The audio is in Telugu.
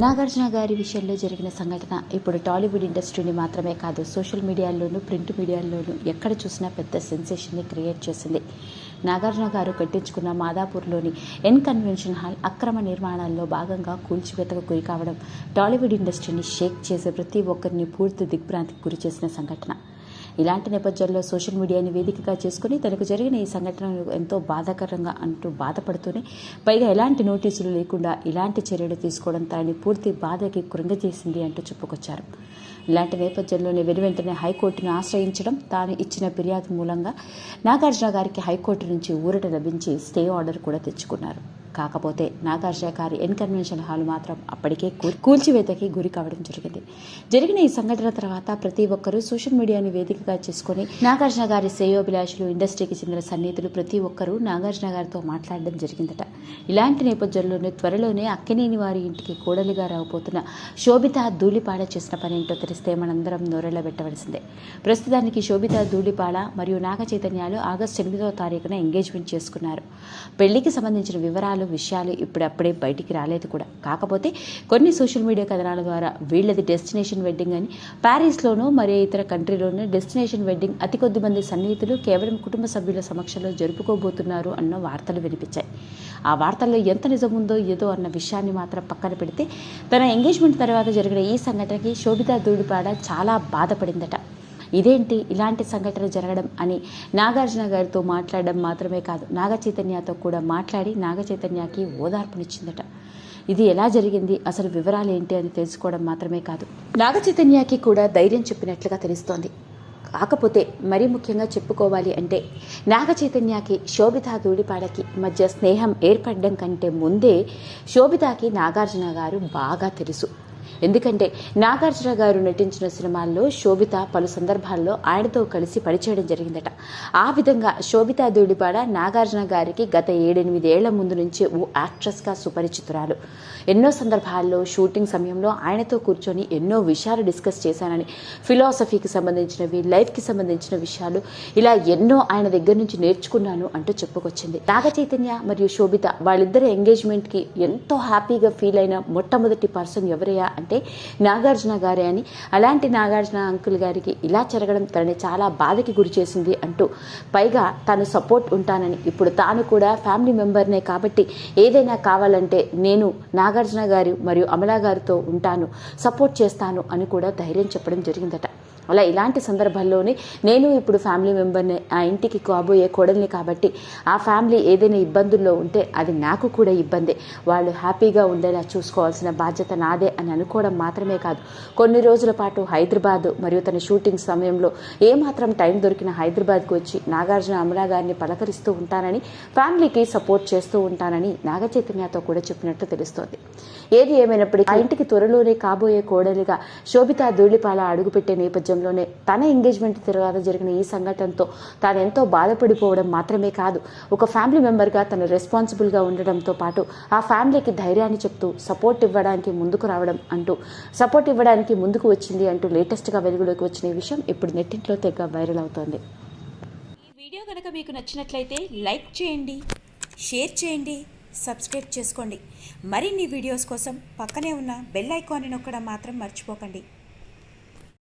నాగార్జున గారి విషయంలో జరిగిన సంఘటన ఇప్పుడు టాలీవుడ్ ఇండస్ట్రీని మాత్రమే కాదు సోషల్ మీడియాల్లోనూ ప్రింట్ మీడియాల్లోనూ ఎక్కడ చూసినా పెద్ద సెన్సేషన్ని క్రియేట్ చేసింది. నాగార్జున గారు కట్టించుకున్న మాదాపూర్లోని ఎన్ కన్వెన్షన్ హాల్ అక్రమ నిర్మాణాల్లో భాగంగా కూల్చివేతకు గురి కావడం టాలీవుడ్ ఇండస్ట్రీని షేక్ చేసే ప్రతి ఒక్కరిని పూర్తి దిగ్భ్రాంతికి గురి చేసిన సంఘటన. ఇలాంటి నేపథ్యంలో సోషల్ మీడియాని వేదికగా చేసుకుని తనకు జరిగిన ఈ సంఘటనలు ఎంతో బాధాకరంగా అంటూ బాధపడుతూనే పైగా ఎలాంటి నోటీసులు లేకుండా ఇలాంటి చర్యలు తీసుకోవడం తనని పూర్తి బాధకి కృంగజేసింది అంటూ చెప్పుకొచ్చారు. ఇలాంటి నేపథ్యంలోనే వెనువెంటనే హైకోర్టును ఆశ్రయించడం తాను ఇచ్చిన ఫిర్యాదు మూలంగా నాగార్జున గారికి హైకోర్టు నుంచి ఊరట లభించి స్టే ఆర్డర్ కూడా తెచ్చుకున్నారు. కాకపోతే నాగార్జునకారి N convention N convention hall మాత్రం అప్పటికే కూల్చివేతకి గురి కావడం జరిగింది. జరిగిన ఈ సంఘటన తర్వాత ప్రతి ఒక్కరూ సోషల్ మీడియాని వేదికగా చేసుకుని నాగార్జున గారి శ్రేయోభిలాషులు ఇండస్ట్రీకి చెందిన సన్నిహితులు ప్రతి ఒక్కరూ నాగార్జున గారితో మాట్లాడడం జరిగిందట. ఇలాంటి నేపథ్యంలోనే త్వరలోనే అక్కినేని వారి ఇంటికి కోడలిగా రాబోతున్న శోభిత ధూళిపాడ చేసిన పని ఏంటో తెలిస్తే మనందరం నోరెళ్ళబెట్టవలసిందే ప్రస్తుతానికి శోభిత ధూళిపాడ మరియు నాగ చైతన్యాలు ఆగస్టు ఎనిమిదవ తారీఖున ఎంగేజ్మెంట్ చేసుకున్నారు. పెళ్ళికి సంబంధించిన వివరాలు విషయాలు ఇప్పుడప్పుడే బయటికి రాలేదు కూడా. కాకపోతే కొన్ని సోషల్ మీడియా కథనాల ద్వారా వీళ్ళది డెస్టినేషన్ వెడ్డింగ్ అని ప్యారిస్లోనూ మరే ఇతర కంట్రీలోనూ డెస్టినేషన్ వెడ్డింగ్ అతి కొద్ది మంది సన్నిహితులు కేవలం కుటుంబ సభ్యుల సమక్షంలో జరుపుకోబోతున్నారు అన్న వార్తలు వినిపించాయి. ఆ వార్తల్లో ఎంత నిజం ఉందో ఏదో అన్న విషయాన్ని మాత్రం పక్కన పెడితే తన ఎంగేజ్మెంట్ తర్వాత జరిగిన ఈ సంఘటనకి శోభితా దూడిపాడ చాలా బాధపడిందట. ఇదేంటి ఇలాంటి సంఘటన జరగడం అని నాగార్జున గారితో మాట్లాడడం మాత్రమే కాదు నాగ చైతన్యతో కూడా మాట్లాడి నాగ చైతన్యకి ఓదార్పునిచ్చిందట. ఇది ఎలా జరిగింది అసలు వివరాలు ఏంటి అని తెలుసుకోవడం మాత్రమే కాదు. నాగ చైతన్యకి కూడా ధైర్యం చెప్పినట్లుగా తెలుస్తోంది. కాకపోతే మరీ ముఖ్యంగా చెప్పుకోవాలి అంటే నాగ చైతన్యకి శోభిత ధూళిపాడకి మధ్య స్నేహం ఏర్పడడం కంటే ముందే శోభితకి నాగార్జున గారు బాగా తెలుసు. ఎందుకంటే నాగార్జున గారు నటించిన సినిమాల్లో శోభిత పలు సందర్భాల్లో ఆయనతో కలిసి పనిచేయడం జరిగిందట. ఆ విధంగా శోభిత ధూళిపాడ నాగార్జున గారికి గత ఏడెనిమిదేళ్ళ ముందు నుంచి ఓ యాక్ట్రెస్గా సుపరిచితురాలు. ఎన్నో సందర్భాల్లో షూటింగ్ సమయంలో ఆయనతో కూర్చొని ఎన్నో విషయాలు డిస్కస్ చేశానని ఫిలాసఫీకి సంబంధించినవి లైఫ్కి సంబంధించిన విషయాలు ఇలా ఎన్నో ఆయన దగ్గర నుంచి నేర్చుకున్నాను అంటూ చెప్పుకొచ్చింది. నాగ చైతన్య మరియు శోభిత వాళ్ళిద్దరి ఎంగేజ్మెంట్కి ఎంతో హ్యాపీగా ఫీల్ అయిన మొట్టమొదటి పర్సన్ ఎవరయ్యా అంటే నాగార్జున గారే అని. అలాంటి నాగార్జున అంకుల్ గారికి ఇలా జరగడం తనని చాలా బాధకి గురి చేసింది అంటూ పైగా తాను సపోర్ట్ ఉంటానని. ఇప్పుడు తాను కూడా ఫ్యామిలీ మెంబర్నే కాబట్టి ఏదైనా కావాలంటే నేను నాగార్జున గారు మరియు అమలా గారితో ఉంటాను సపోర్ట్ చేస్తాను అని కూడా ధైర్యం చెప్పడం జరిగిందట. అలా ఇలాంటి సందర్భాల్లోనే నేను ఇప్పుడు ఫ్యామిలీ మెంబర్ని ఆ ఇంటికి కాబోయే కోడల్ని కాబట్టి ఆ ఫ్యామిలీ ఏదైనా ఇబ్బందుల్లో ఉంటే అది నాకు కూడా ఇబ్బందే. వాళ్ళు హ్యాపీగా ఉండేలా చూసుకోవాల్సిన బాధ్యత నాదే అని అనుకోవడం మాత్రమే కాదు. కొన్ని రోజుల పాటు హైదరాబాద్ మరియు తన షూటింగ్ సమయంలో ఏమాత్రం టైం దొరికిన హైదరాబాద్కు వచ్చి నాగార్జున అమలా గారిని పలకరిస్తూ ఉంటానని ఫ్యామిలీకి సపోర్ట్ చేస్తూ ఉంటానని నాగ చైతన్యతో కూడా చెప్పినట్టు తెలుస్తోంది. ఏది ఏమైనప్పటికీ ఆ ఇంటికి త్వరలోనే కాబోయే కోడలిగా శోభిత ధూళిపాల అడుగుపెట్టే నేపథ్యం నేపథ్యంలోనే తన ఎంగేజ్మెంట్ తర్వాత జరిగిన ఈ సంఘటనతో తాను ఎంతో బాధపడిపోవడం మాత్రమే కాదు ఒక ఫ్యామిలీ మెంబర్గా తను రెస్పాన్సిబుల్గా ఉండడంతో పాటు ఆ ఫ్యామిలీకి ధైర్యాన్ని చెప్తూ సపోర్ట్ ఇవ్వడానికి ముందుకు రావడం అంటూ సపోర్ట్ ఇవ్వడానికి ముందుకు వచ్చింది అంటూ లేటెస్ట్గా వెలుగులోకి వచ్చిన ఈ విషయం ఇప్పుడు నెట్టింట్లో తెగ వైరల్ అవుతోంది. ఈ వీడియో కనుక మీకు నచ్చినట్లయితే లైక్ చేయండి షేర్ చేయండి సబ్స్క్రైబ్ చేసుకోండి. మరిన్ని వీడియోస్ కోసం పక్కనే ఉన్న బెల్ ఐకాన్ని నొక్కడం మాత్రం మర్చిపోకండి.